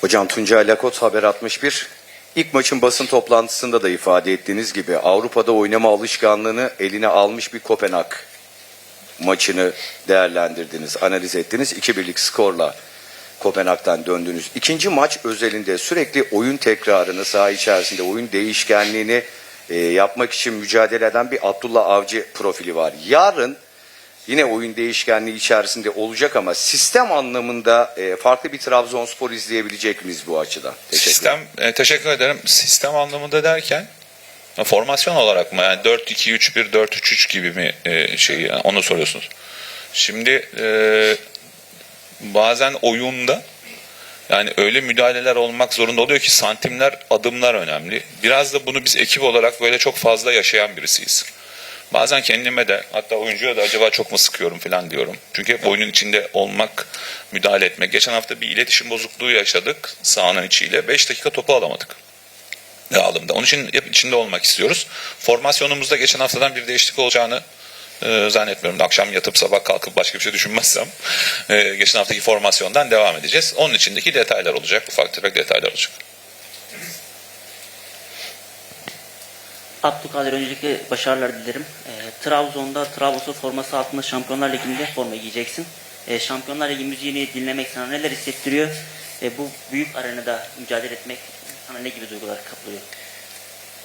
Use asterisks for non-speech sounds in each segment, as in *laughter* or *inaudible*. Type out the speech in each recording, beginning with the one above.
Hocam Tuncay Lakot Haber 61. İlk maçın basın toplantısında da ifade ettiğiniz gibi Avrupa'da oynama alışkanlığını eline almış bir Kopenhag maçını değerlendirdiniz, analiz ettiniz. 2-1'lik skorla Kopenhag'dan döndünüz. İkinci maç özelinde sürekli oyun tekrarını, saha içerisinde oyun değişkenliğini e, yapmak için mücadele eden bir Abdullah Avcı profili var. Yarın yine oyun değişkenliği içerisinde olacak ama sistem anlamında e, farklı bir Trabzonspor izleyebilecek miyiz bu açıdan? Teşekkür Sistem, e, teşekkür ederim. Sistem anlamında derken e, formasyon olarak mı? Yani 4-2-3-1, 4-3-3 gibi mi e, şey yani onu soruyorsunuz. Şimdi e, bazen oyunda yani öyle müdahaleler olmak zorunda oluyor ki santimler, adımlar önemli. Biraz da bunu biz ekip olarak böyle çok fazla yaşayan birisiyiz. Bazen kendime de hatta oyuncuya da acaba çok mu sıkıyorum falan diyorum. Çünkü hep oyunun içinde olmak, müdahale etmek. Geçen hafta bir iletişim bozukluğu yaşadık sahanın içiyle. 5 dakika topu alamadık. Alımda. Onun için hep içinde olmak istiyoruz. Formasyonumuzda geçen haftadan bir değişiklik olacağını e, zannetmiyorum. Akşam yatıp sabah kalkıp başka bir şey düşünmezsem e, geçen haftaki formasyondan devam edeceğiz. Onun içindeki detaylar olacak. Ufak tefek detaylar olacak. Abdülkadir öncelikle başarılar dilerim. Ee, Trabzon'da Trabzonspor forması altında Şampiyonlar Ligi'nde forma giyeceksin. Ee, Şampiyonlar Ligi müziğini dinlemek sana neler hissettiriyor? Ee, bu büyük arenada mücadele etmek sana ne gibi duygular kapılıyor?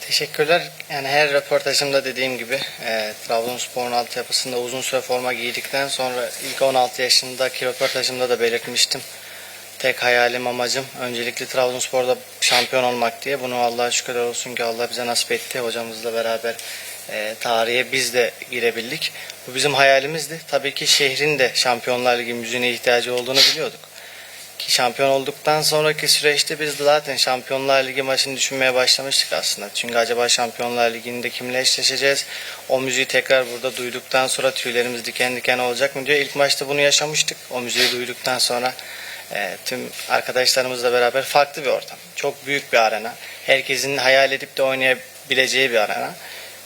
Teşekkürler. Yani her röportajımda dediğim gibi e, Trabzonspor'un altyapısında uzun süre forma giydikten sonra ilk 16 yaşındaki röportajımda da belirtmiştim. Tek hayalim amacım öncelikle Trabzonspor'da şampiyon olmak diye. Bunu Allah'a şükürler olsun ki Allah bize nasip etti. Hocamızla beraber e, tarihe biz de girebildik. Bu bizim hayalimizdi. Tabii ki şehrin de Şampiyonlar Ligi müziğine ihtiyacı olduğunu biliyorduk. Ki şampiyon olduktan sonraki süreçte biz de zaten Şampiyonlar Ligi maçını düşünmeye başlamıştık aslında. Çünkü acaba Şampiyonlar Ligi'nde kimle eşleşeceğiz? O müziği tekrar burada duyduktan sonra tüylerimiz diken diken olacak mı diyor. İlk maçta bunu yaşamıştık. O müziği duyduktan sonra e, tüm arkadaşlarımızla beraber farklı bir ortam. Çok büyük bir arena. Herkesin hayal edip de oynayabileceği bir arena.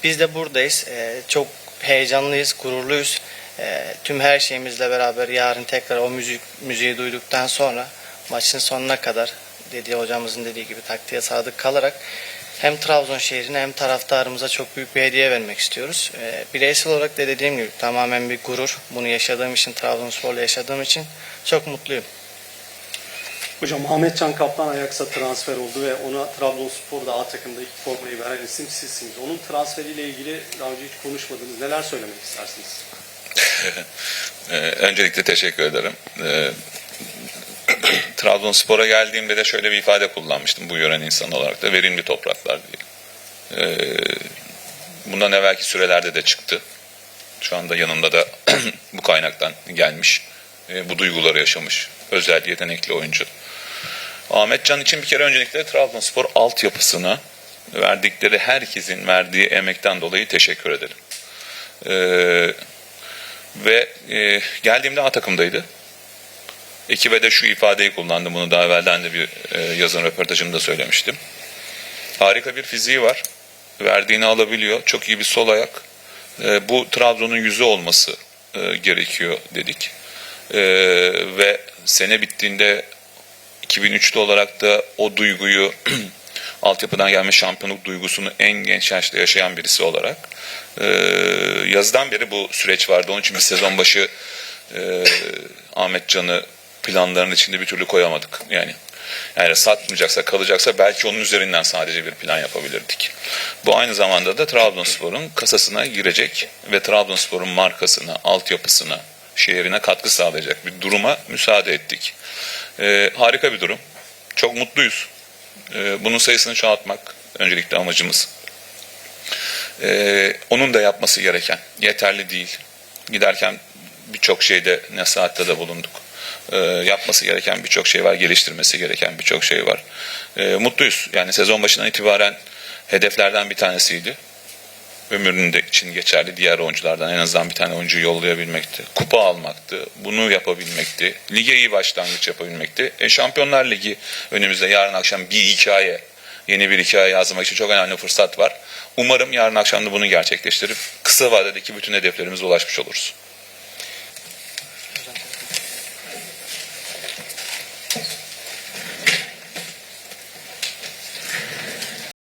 Biz de buradayız. E, çok heyecanlıyız, gururluyuz. E, tüm her şeyimizle beraber yarın tekrar o müzik müziği duyduktan sonra maçın sonuna kadar dediği hocamızın dediği gibi taktiğe sadık kalarak hem Trabzon şehrine hem taraftarımıza çok büyük bir hediye vermek istiyoruz. E, bireysel olarak da dediğim gibi tamamen bir gurur. Bunu yaşadığım için, Trabzonspor'la yaşadığım için çok mutluyum. Hocam Ahmet Can Kaplan Ajax'a transfer oldu ve ona Trabzonspor'da A takımda ilk formayı veren isim sizsiniz. Onun transferiyle ilgili daha önce hiç konuşmadınız. Neler söylemek istersiniz? *laughs* Ee, öncelikle teşekkür ederim. Ee, *clears throat* Trabzonspor'a geldiğimde de şöyle bir ifade kullanmıştım bu yören insan olarak da verimli topraklar diye. Ee, bundan evvelki sürelerde de çıktı. Şu anda yanında da *clears throat* bu kaynaktan gelmiş. Bu duyguları yaşamış. Özel yetenekli oyuncu. Ahmet Can için bir kere öncelikle Trabzonspor altyapısına verdikleri herkesin verdiği emekten dolayı teşekkür ederim. Ee, ve e, geldiğimde A takımdaydı. Ekibe de şu ifadeyi kullandım. Bunu daha evvelden de bir e, yazın röportajımda söylemiştim. Harika bir fiziği var. Verdiğini alabiliyor. Çok iyi bir sol ayak. E, bu Trabzon'un yüzü olması e, gerekiyor dedik. E, ve sene bittiğinde 2003'lü olarak da o duyguyu *clears throat* altyapıdan gelme şampiyonluk duygusunu en genç yaşta yaşayan birisi olarak e, yazdan beri bu süreç vardı. Onun için bir sezon başı e, Ahmet Can'ı planların içinde bir türlü koyamadık. Yani yani satmayacaksa kalacaksa belki onun üzerinden sadece bir plan yapabilirdik. Bu aynı zamanda da Trabzonspor'un kasasına girecek ve Trabzonspor'un markasına, altyapısına, şehrine katkı sağlayacak bir duruma müsaade ettik. Ee, harika bir durum. Çok mutluyuz. Ee, bunun sayısını çoğaltmak öncelikle amacımız. Ee, onun da yapması gereken yeterli değil. Giderken birçok şeyde nasihatte de bulunduk. Ee, yapması gereken birçok şey var, geliştirmesi gereken birçok şey var. Ee, mutluyuz. Yani sezon başından itibaren hedeflerden bir tanesiydi. Ömrünün de için geçerli diğer oyunculardan en azından bir tane oyuncuyu yollayabilmekti. Kupa almaktı. Bunu yapabilmekti. Lige iyi başlangıç yapabilmekti. E, Şampiyonlar Ligi önümüzde yarın akşam bir hikaye, yeni bir hikaye yazmak için çok önemli fırsat var. Umarım yarın akşam da bunu gerçekleştirip kısa vadedeki bütün hedeflerimize ulaşmış oluruz.